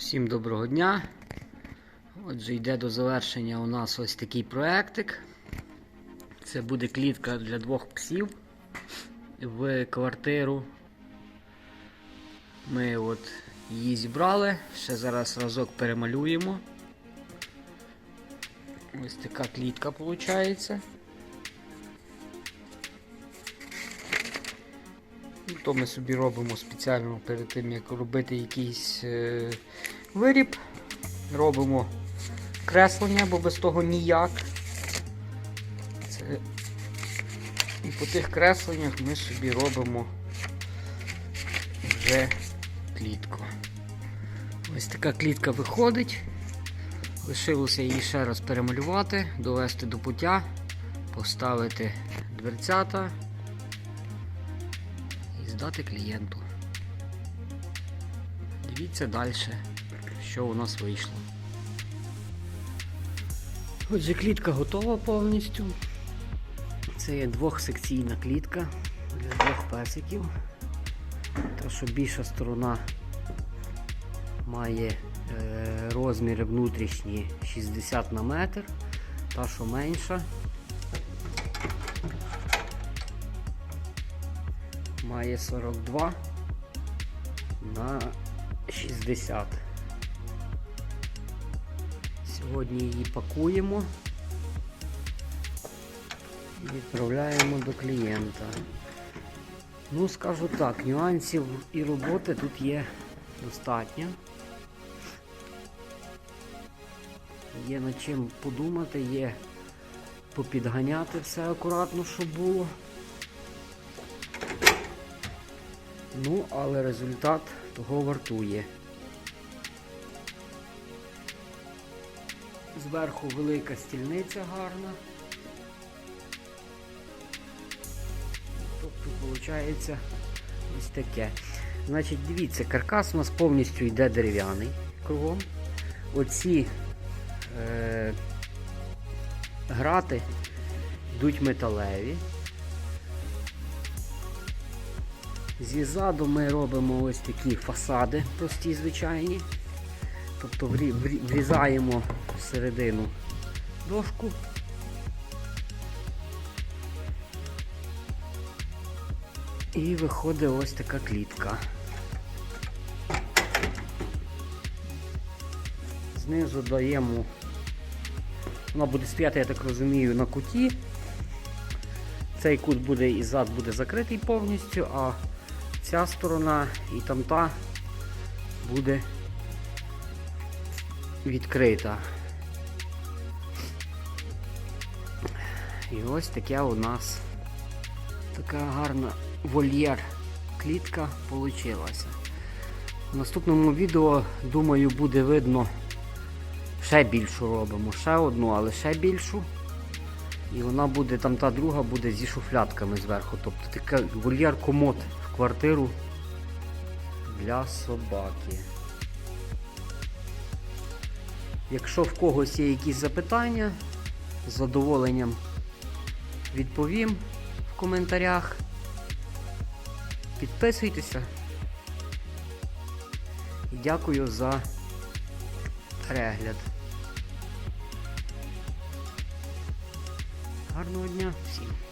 Всім доброго дня. Отже, йде до завершення у нас ось такий проектик. Це буде клітка для двох псів в квартиру. Ми от її зібрали, ще зараз разок перемалюємо. Ось така клітка виходить. То ми собі робимо спеціально перед тим, як робити якийсь е, виріб. Робимо креслення, бо без того ніяк. Це... І по тих кресленнях ми собі робимо вже клітку. Ось така клітка виходить. Лишилося її ще раз перемалювати, довести до пуття, поставити дверцята здати клієнту. Дивіться далі, що у нас вийшло. Отже, клітка готова повністю. Це є двохсекційна клітка для двох песиків. Та, що більша сторона має е, розміри внутрішні 60 на метр, та що менша має 42 на 60. Сьогодні її пакуємо і відправляємо до клієнта. Ну, скажу так, нюансів і роботи тут є достатньо. Є над чим подумати, є попідганяти все акуратно, щоб було. Ну, але результат того вартує. Зверху велика стільниця гарна. Тобто, виходить ось таке. Значить, дивіться, каркас у нас повністю йде дерев'яний кругом. Оці е, грати йдуть металеві. Зізаду ми робимо ось такі фасади прості, звичайні. Тобто врі- врі- врізаємо всередину дошку. І виходить ось така клітка. Знизу даємо, вона буде стояти, я так розумію, на куті. Цей кут буде і зад буде закритий повністю, а ця сторона і там та буде відкрита. І ось таке у нас така гарна вольєр клітка получилася. В наступному відео, думаю, буде видно ще більшу робимо, ще одну, але ще більшу. І вона буде, там та друга буде зі шуфлятками зверху. Тобто така вольєр комод квартиру для собаки. Якщо в когось є якісь запитання, з задоволенням відповім в коментарях. Підписуйтеся. І дякую за перегляд. Гарного дня всім!